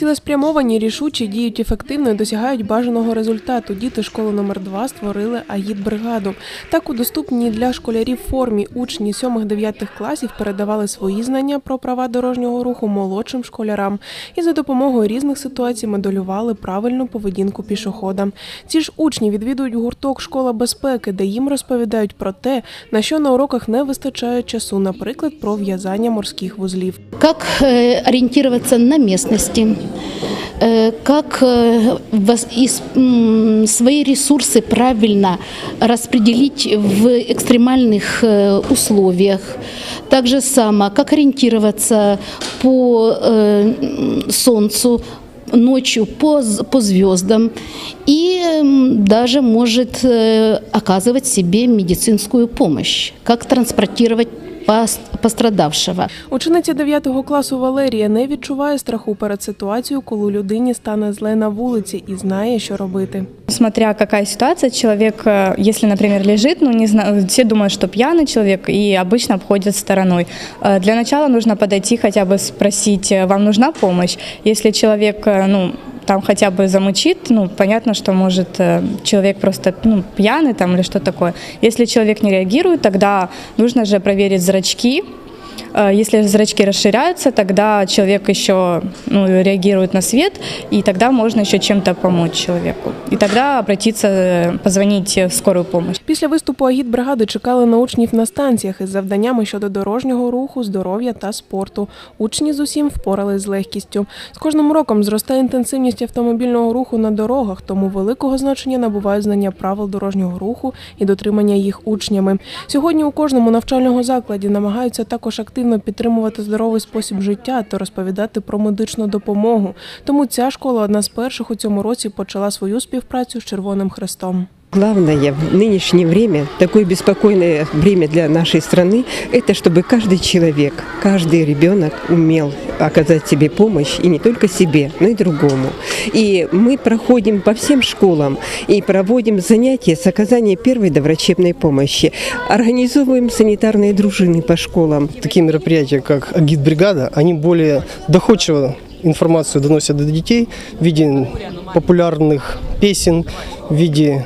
Цілеспрямовані, рішучі, діють ефективно і досягають бажаного результату. Діти школи номер 2 створили АїД-бригаду. Так у доступній для школярів формі учні 7-9 класів передавали свої знання про права дорожнього руху молодшим школярам і за допомогою різних ситуацій моделювали правильну поведінку пішохода. Ці ж учні відвідують гурток Школа безпеки, де їм розповідають про те, на що на уроках не вистачає часу, наприклад, про в'язання морських вузлів. как э, ориентироваться на э, как э, ис- м, свои ресурсы правильно распределить в экстремальных э, условиях. Также само, как ориентироваться по э, солнцу, ночью по, по звездам и даже может э, оказывать себе медицинскую помощь, как транспортировать пострадавшего. Учениця 9 класу Валерія не відчуває страху перед ситуацією, коли людині стане зле на вулиці і знає, що робити. Смотря какая ситуация, человек, э, если, например, лежит, ну, не знаю, все думают, что пьяный человек, и обычно обходят стороной. Э, Для начала нужно подойти, хотя бы спросить, э, вам нужна помощь? Если человек, э, ну, там хотя бы замучит, ну, понятно, что может э, человек просто ну, пьяный там или что такое. Если человек не реагирует, тогда нужно же проверить зрачки, Э, Если зрачки расширяются, тогда человек еще ну, реагирует на свет, и тогда можно еще чем-то помочь человеку. И тогда обратиться, э, позвонить в скорую помощь. Після виступу агітбригади чекали на учнів на станціях із завданнями щодо дорожнього руху, здоров'я та спорту. Учні з усім впорались з легкістю. З кожним роком зростає інтенсивність автомобільного руху на дорогах, тому великого значення набувають знання правил дорожнього руху і дотримання їх учнями. Сьогодні у кожному навчальному закладі намагаються також активно підтримувати здоровий спосіб життя та розповідати про медичну допомогу. Тому ця школа одна з перших у цьому році почала свою співпрацю з Червоним Хрестом. Главное в нынешнее время, такое беспокойное время для нашей страны, это чтобы каждый человек, каждый ребенок умел оказать себе помощь, и не только себе, но и другому. И мы проходим по всем школам и проводим занятия с оказанием первой доврачебной помощи. Организовываем санитарные дружины по школам. такие мероприятия, как агит-бригада, они более доходчиво информацию доносят до детей в виде популярных песен, в виде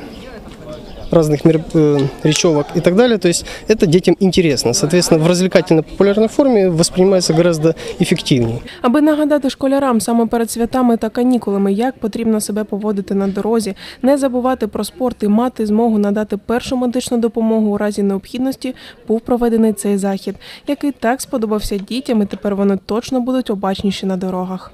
разных мероп- э, речевок и так далее. То есть это детям интересно. Соответственно, в развлекательно-популярной форме воспринимается гораздо эффективнее. Аби нагадати школярам саме перед святами та канікулами, як потрібно себе поводити на дорозі, не забувати про спорт і мати змогу надати першу медичну допомогу у разі необхідності, був проведений цей захід, який так сподобався дітям, і тепер вони точно будуть обачніші на дорогах.